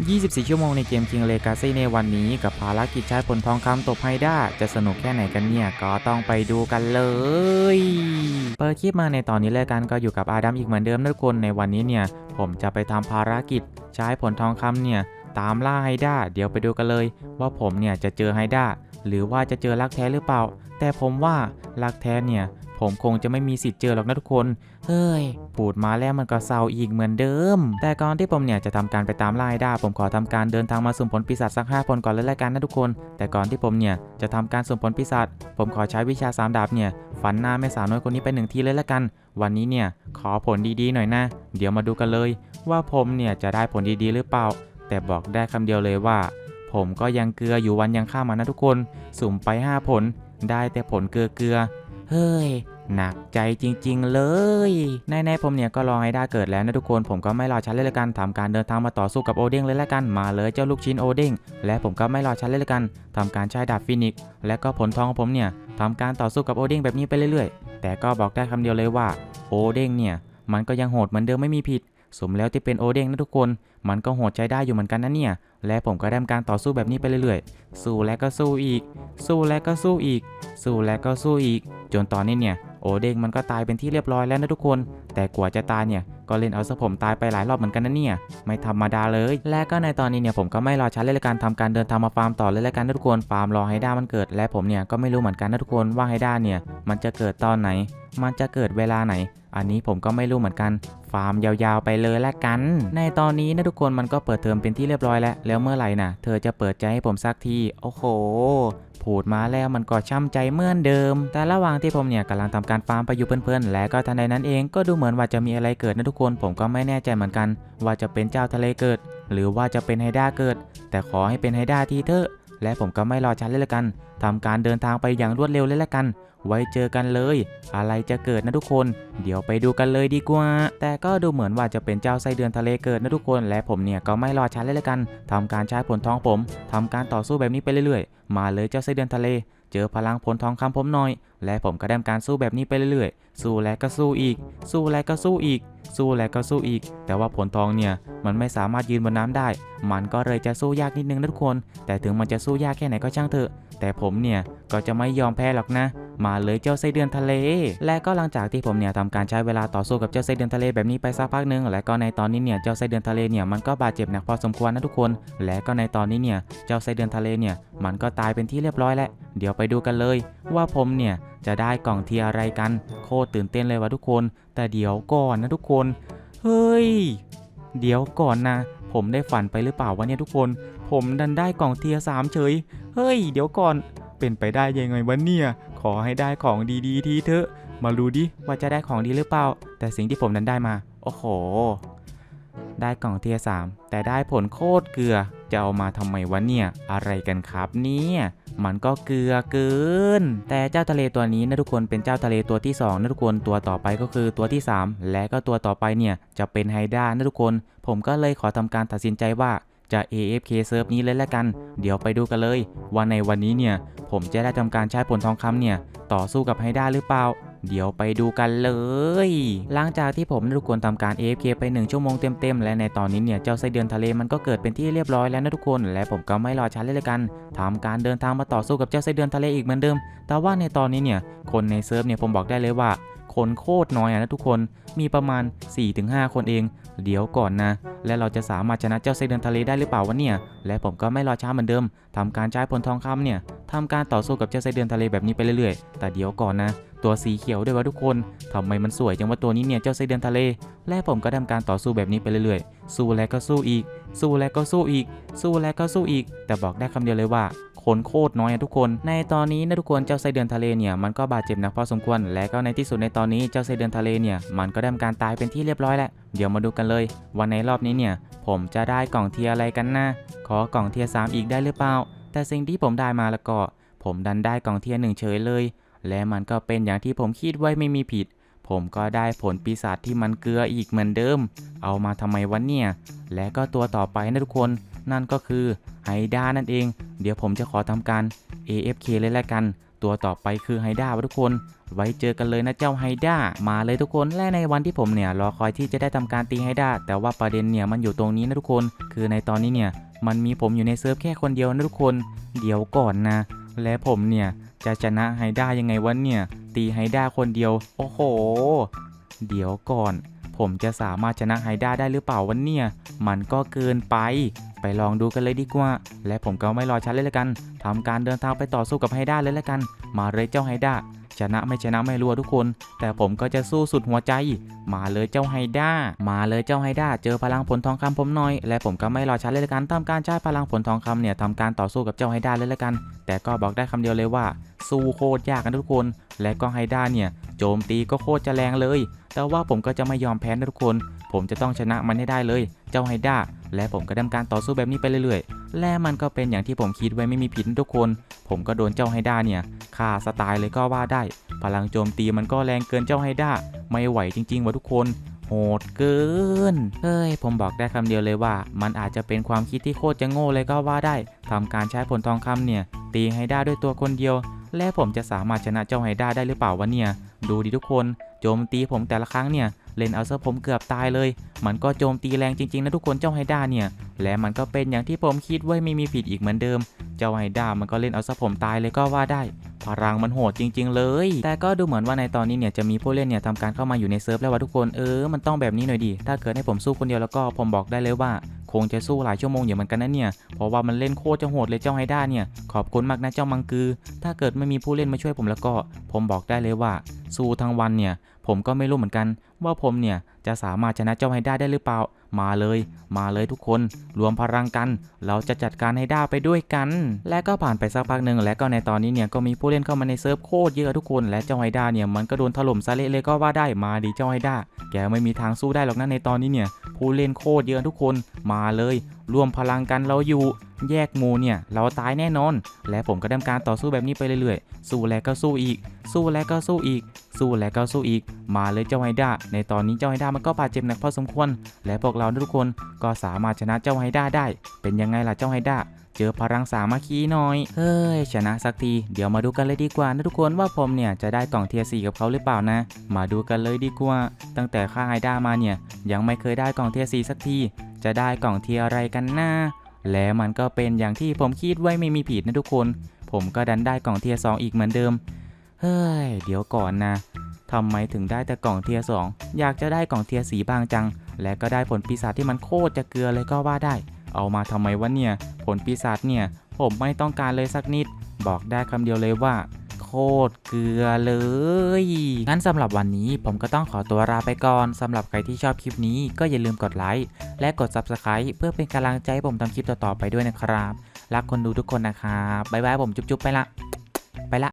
24 ชั่วโมงในเกม King Legacy ในวันนี้กับภารกิจใช้ผลทองคำตบไฮด้าจะสนุกแค่ไหนกันเนี่ย ก็ต้องไปดูกันเลย เปิดคลิปมาในตอนนี้เลยกันก็อยู่กับอาดัมอีกเหมือนเดิมทุกคนในวันนี้เนี่ย ผมจะไปทำภารกิจใช้ผลทองคำเนี่ย ตามล่าไฮด้าเดี๋ยวไปดูกันเลย ว่าผมเนี่ยจะเจอไฮด้าหรือว่าจะเจอรักแท้หรือเปล่า แต่ผมว่ารักแท้เนี่ย ผมคงจะไม่มีสิทธิ์เจอหรอกนะทุกคน เฮ้ยพูดมาแล้วมันก็เศร้าอีกเหมือนเดิม แต่ก่อนที่ผมเนี่ยจะทำการไปตามไล่าได้าผมขอทำการเดินทางมาสุ่มผลปีศาจสักห้าผลก่อนเลยละกันนะทุกคน แต่ก่อนที่ผมเนี่ยจะทำการสุ่มผลปีศาจผมขอใช้วิชาสามดาบเนี่ยฟันหน้าแม่สาวน้อยคนนี้ไปหนึ่งทีเลยละกัน วันนี้เนี่ยขอผลดีๆหน่อยนะ เดี๋ยวมาดูกันเลย ว่าผมเนี่ยจะได้ผลดีๆหรือเปล่า แต่บอกได้คำเดียวเลยว่า ผมก็ยังเกลืออยู่วันยังข้ามานะทุกคน สุ่มไป 5 ผลได้แต่ผลเกลือเกลือเฮ้ย หนักใจจริง ๆ เลยในๆผมเนี่ยก็รอให้ได้เกิดแล้วนะทุกคน ผมก็ไม่รอช้าเลยละกันทำการเดินทางมาต่อสู้กับโอเด้งเลยละกันมาเลยเจ้าลูกชิ้นโอเด้งและผมก็ไม่รอช้าเลยละกันทำการใช้ดาบฟินิกและก็ผลทองของผมเนี่ยทำการต่อสู้กับโอเด้งแบบนี้ไปเรื่อยๆ แต่ก็บอกได้คำเดียวเลยว่าโอเด้งเนี่ยมันก็ยังโหดเหมือนเดิมไม่มีผิด สมแล้วที่เป็นโอเด้งนะทุกคน มันก็โหดใช้ได้อยู่เหมือนกันนะเนี่ย และผมก็ได้ทำการต่อสู้แบบนี้ไปเรื่อยๆ สู้และก็สู้อีก สู้และก็สู้อีก สู้และก็สู้อีก จนตอนนี้เนี่ย โอเด้งมันก็ตายเป็นที่เรียบร้อยแล้วนะทุกคน แต่กว่าจะตายเนี่ย ก็เล่นเอาซะผมตายไปหลายรอบเหมือนกันนะเนี่ย ไม่ธรรมดาเลย และก็ในตอนนี้เนี่ยผมก็ไม่รอช้าเลยละกันทำการเดินทางมาฟาร์มต่อเลยละกันนะทุกคน ฟาร์มรอไฮด้ามันเกิด และผมเนี่ยก็ไม่รู้เหมือนกันนะทุกคนว่าไฮด้าเนี่ย มันจะเกิดตอนไหน มันจะเกิดเวลาไหนอันนี้ผมก็ไม่รู้เหมือนกัน ฟาร์มยาวๆไปเลยละกัน ในตอนนี้นะทุกกคนมันก็เปิดเทอมเป็นที่เรียบร้อยแล้ว แล้วเมื่อไหร่น่ะ เธอจะเปิดใจให้ผมสักที โอ้โหพูดมาแล้วมันก็ช้ำใจเหมือนเดิม แต่ระหว่างที่ผมเนี่ยกำลังทำการฟาร์มไปอยู่เพื่อนๆ และก็ทันใดนั้นเองก็ดูเหมือนว่าจะมีอะไรเกิดนะทุกคน ผมก็ไม่แน่ใจเหมือนกัน ว่าจะเป็นเจ้าทะเลเกิด หรือว่าจะเป็นไฮด้าเกิด แต่ขอให้เป็นไฮด้าทีเถอะ และผมก็ไม่รอช้าเลยละกันทำการเดินทางไปอย่างรวดเร็วเลยละกัน ไว้เจอกันเลย อะไรจะเกิดนะทุกคน เดี๋ยวไปดูกันเลยดีกว่า แต่ก็ดูเหมือนว่าจะเป็นเจ้าไส้เดือนทะเลเกิดนะทุกคน และผมเนี่ยก็ไม่รอช้าเลยละกันทำการใช้ผลท้องผมทำการต่อสู้แบบนี้ไปเรื่อยๆ มาเลยเจ้าไส้เดือนทะเล เจอพลังผลทองคำผมหน่อย และผมก็ได้ทำการสู้แบบนี้ไปเรื่อยๆ สู้และก็สู้อีก สู้และก็สู้อีก สู้และก็สู้อีก แต่ว่าผลทองเนี่ยมันไม่สามารถยืนบนน้ำได้ มันก็เลยจะสู้ยากนิดนึงนะทุกคน แต่ถึงมันจะสู้ยากแค่ไหนก็ช่างเถอะ แต่ผมเนี่ยก็จะไม่ยอมแพ้หรอกนะ มาเลยเจ้าไส้เดือนทะเล และก็หลังจากที่ผมเนี่ยทำการใช้เวลาต่อสู้กับเจ้าไส้เดือนทะเลแบบนี้ไปสักพักหนึ่งและก็ในตอนนี้เนี่ยเจ้าไส้เดือนทะเลเนี่ยมันก็บาดเจ็บหนักพอสมควรนะทุกคน และก็ในตอนนี้เนี่ยเจ้าไส้เดือนทะเลเนี่ยมันก็ตายเป็นที่เรียบร้อยแล้วเดี๋ยวไปดูกันเลย ว่าผมเนี่ยจะได้กล่องเทียอะไรกัน โคตรตื่นเต้นเลยวะทุกคน แต่เดี๋ยวก่อนนะทุกคน เฮ้ย เดี๋ยวก่อนนะผมได้ฝันไปหรือเปล่าวะเนี่ยทุกคน ผมดันได้กล่องเทียสามเฉย เฮ้ย เดี๋ยวก่อน เป็นไปได้ยังไงวะเนี่ย ขอให้ได้ของดีๆ ทีเถอะ มาดูดิว่าจะได้ของดีหรือเปล่า แต่สิ่งที่ผมนั้นได้มา โอ้โห ได้กล่องเทียสามแต่ได้ผลโคตรเกลือ จะเอามาทำไมวะเนี่ย อะไรกันครับเนี่ยมันก็เกลือเกิน แต่เจ้าทะเลตัวนี้นะทุกคนเป็นเจ้าทะเลตัวที่2นะทุกคนตัวต่อไปก็คือตัวที่ 3 และก็ตัวต่อไปเนี่ยจะเป็นไฮด้านะทุกคน ผมก็เลยขอทำการตัดสินใจว่า จะ AFK เซิร์ฟนี้เลยละกัน เดี๋ยวไปดูกันเลยว่าในวันนี้เนี่ย ผมจะได้ทำการใช้ผลทองคำเนี่ย ต่อสู้กับไฮด้าหรือเปล่าเดี๋ยวไปดูกันเลย หลังจากที่ผมได้ทุกคนทำการ AFK ไป 1 ชั่วโมงเต็มๆ และในตอนนี้เนี่ย เจ้าไส้เดือนทะเลมันก็เกิดเป็นที่เรียบร้อยแล้วนะทุกคน และผมก็ไม่รอช้าเลยละกันทำการเดินทางมาต่อสู้กับเจ้าไส้เดือนทะเลอีกเหมือนเดิม แต่ว่าในตอนนี้เนี่ย คนในเซิร์ฟเนี่ยผมบอกได้เลยว่า คนโคตรน้อยนะทุกคนมีประมาณ 4-5 คนเอง เดี๋ยวก่อนนะ และเราจะสามารถชนะเจ้าไส้เดือนทะเลได้หรือเปล่าวะเนี่ย และผมก็ไม่รอช้าเหมือนเดิมทำการใช้ผลทองคำเนี่ย ทำการต่อสู้กับเจ้าไส้เดือนทะเลแบบนี้ไปเรื่อยๆ แต่เดี๋ยวก่อนนะ ตัวสีเขียวด้วยวะทุกคนทำไมมันสวยจังว่าตัวนี้เนี่ยเจ้าไส้เดือนทะเล และผมก็ทำการต่อสู้แบบนี้ไปเรื่อยๆ สู้แล้วก็สู้อีก สู้แล้วก็สู้อีก สู้แล้วก็สู้อีก แต่บอกได้คำเดียวเลยว่าคนโคตรน้อยอะทุกคน ในตอนนี้นะทุกคนเจ้าไส้เดือนทะเลเนี่ยมันก็บาดเจ็บหนักพอสมควร และก็ในที่สุดในตอนนี้เจ้าไส้เดือนทะเลเนี่ยมันก็ได้ทำการตายเป็นที่เรียบร้อยแล้ว เดี๋ยวมาดูกันเลยวันในรอบนี้เนี่ยผมจะได้กล่องเทียอะไรกันนะ ขอกล่องเทียสามอีกได้หรือเปล่า แต่สิ่งที่ผมได้มาแล้วก็ ผมดันได้กล่องเทียนหนึ่งเฉยเลย และมันก็เป็นอย่างที่ผมคิดไว้ไม่มีผิด ผมก็ได้ผลปีศาจที่มันเกลืออีกเหมือนเดิม เอามาทำไมวะเนี่ย และก็ตัวต่อไปนะทุกคน นั่นก็คือไฮด้านั่นเอง เดี๋ยวผมจะขอทำการ AFK เลยละกัน ตัวต่อไปคือไฮด้าวะทุกคน ไว้เจอกันเลยนะเจ้าไฮด้ามาเลยทุกคนและในวันที่ผมเนี่ยรอคอยที่จะได้ทำการตีไฮด้าแต่ว่าประเด็นเนี่ยมันอยู่ตรงนี้นะทุกคน คือในตอนนี้เนี่ยมันมีผมอยู่ในเซิร์ฟแค่คนเดียวนะทุกคน เดี๋ยวก่อนนะ และผมเนี่ยจะชนะไฮด้ายังไงวะเนี่ยตีไฮด้าคนเดียว โอ้โห เดี๋ยวก่อน ผมจะสามารถชนะไฮด้าได้หรือเปล่าวะเนี่ย มันก็เกินไป ไปลองดูกันเลยดีกว่า และผมก็ไม่รอช้าเลยละกันทำการเดินทางไปต่อสู้กับไฮด้าเลยละกัน มาเลยเจ้าไฮด้า ชนะไม่ชนะไม่รู้ทุกคน แต่ผมก็จะสู้สุดหัวใจ มาเลยเจ้าไฮด้า มาเลยเจ้าไฮด้า เจอพลังผลทองคำผมหน่อย และผมก็ไม่รอช้าเลยละกันทำการใช้พลังผลทองคำเนี่ยทำการต่อสู้กับเจ้าไฮด้าเลยละกัน แต่ก็บอกได้คำเดียวเลยว่า สู้โคตรยากกันทุกคน และก็ไฮด้าเนี่ยโจมตีก็โคตรจะแรงเลย แต่ว่าผมก็จะไม่ยอมแพ้นะทุกคน ผมจะต้องชนะมันให้ได้เลย เจ้าไฮด้า และผมก็ดำการต่อสู้แบบนี้ไปเรื่อยๆ และมันก็เป็นอย่างที่ผมคิดไว้ไม่มีผิดทุกคน ผมก็โดนเจ้าไฮด้าเนี่ยฆ่าสไตล์เลยก็ว่าได้ พลังโจมตีมันก็แรงเกินเจ้าไฮด้าไม่ไหวจริงๆวะทุกคนโหดเกิน เฮ้ย ผมบอกได้คำเดียวเลยว่า มันอาจจะเป็นความคิดที่โคตรจะโง่เลยก็ว่าได้ทำการใช้ผลทองคำเนี่ย ตีไฮด้าด้วยตัวคนเดียว และผมจะสามารถชนะเจ้าไฮด้าได้หรือเปล่าวะเนี่ย ดูดิทุกคน โจมตีผมแต่ละครั้งเนี่ย เล่นเอาซะผมเกือบตายเลย มันก็โจมตีแรงจริงๆนะทุกคนเจ้าไฮด้าเนี่ย และมันก็เป็นอย่างที่ผมคิดไว้ไม่มีผิดอีกเหมือนเดิม เจ้าไฮด้ามันก็เล่นเอาซะผมตายเลยก็ว่าได้ พลังมันโหดจริง ๆ เลย แต่ก็ดูเหมือนว่าในตอนนี้เนี่ยจะมีผู้เล่นเนี่ยทำการเข้ามาอยู่ในเซิร์ฟแล้วว่าทุกคนเออ มันต้องแบบนี้หน่อยดิถ้าเกิดให้ผมสู้คนเดียวแล้วก็ผมบอกได้เลยว่าคงจะสู้หลายชั่วโมงอยู่เหมือนกันนะเนี่ย เพราะว่ามันเล่นโคตรจะโหดเลยเจ้าไฮด้าเนี่ย ขอบคุณมากนะเจ้ามังกือ ถ้าเกิดไม่มีผู้เล่นมาช่วยผมแล้วก็ ผมบอกได้เลยว่า สู้ทั้งวันเนี่ย ผมก็ไม่รู้เหมือนกัน ว่าผมเนี่ย จะสามารถชนะเจ้าไฮด้าได้หรือเปล่า มาเลย มาเลยทุกคน รวมพลังกัน เราจะจัดการไฮด้าไปด้วยกัน และก็ผ่านไปสักพักหนึ่งและก็ในตอนนี้เนี่ยก็มีผู้เล่นเข้ามาในเซิร์ฟโคตรเยอะทุกคน และเจ้าไฮด้าเนี่ยมันก็โดนถล่มซะเละเลยก็ว่าได้มาดีเจ้าไฮด้าแกไม่มีทางสู้ได้หรอกนะในตอนนี้เนี่ย ผู้เล่นโคตรเยอะทุกคนมาเลย รวมพลังกันเราอยู่แยกหมูเนี่ย เราตายแน่นอน และผมก็ดำการต่อสู้แบบนี้ไปเรื่อยๆ สู้แล้วก็สู้อีก สู้แล้วก็สู้อีก สู้แล้วก็สู้อีก มาเลยเจ้าไฮด้าในตอนนี้เจ้าไฮด้ามันก็บาดเจ็บหนักพอสมควร และพวกเราทุกคนก็สามารถชนะเจ้าไฮด้าได้ เป็นยังไงล่ะเจ้าไฮด้าเจอพลังสามัคคีหน่อย เฮ้ย ชนะสักที เดี๋ยวมาดูกันเลยดีกว่านะทุกคนว่าผมเนี่ยจะได้กล่องเทียร์สีกับเขาหรือเปล่านะ มาดูกันเลยดีกว่า ตั้งแต่ค่าไฮด้ามาเนี่ยยังไม่เคยได้กล่องเทียร์สีสักที จะได้กล่องเทียร์อะไรกันนะและมันก็เป็นอย่างที่ผมคิดไว้ไม่มีผิดนะทุกคน ผมก็ดันได้กล่องเทียร์สองอีกเหมือนเดิม เฮ้ย เดี๋ยวก่อนนะ ทำไมถึงได้แต่กล่องเทียสองอยากจะได้กล่องเทียสีบางจัง และก็ได้ผลปีศาจที่มันโคตรจะเกลือเลยก็ว่าได้ เอามาทำไมวะเนี่ย ผลปีศาจเนี่ย ผมไม่ต้องการเลยสักนิด บอกได้คำเดียวเลยว่าโคตรเกลือเลย งั้นสำหรับวันนี้ผมก็ต้องขอตัวลาไปก่อนสำหรับใครที่ชอบคลิปนี้ก็อย่าลืมกดไลค์และกด Subscribe เพื่อเป็นกำลังใจใผมทำคลิปต่อๆไปด้วยนะครับ รักคนดูทุกคนนะครับ บ๊ายบายผมจุ๊บๆไปละ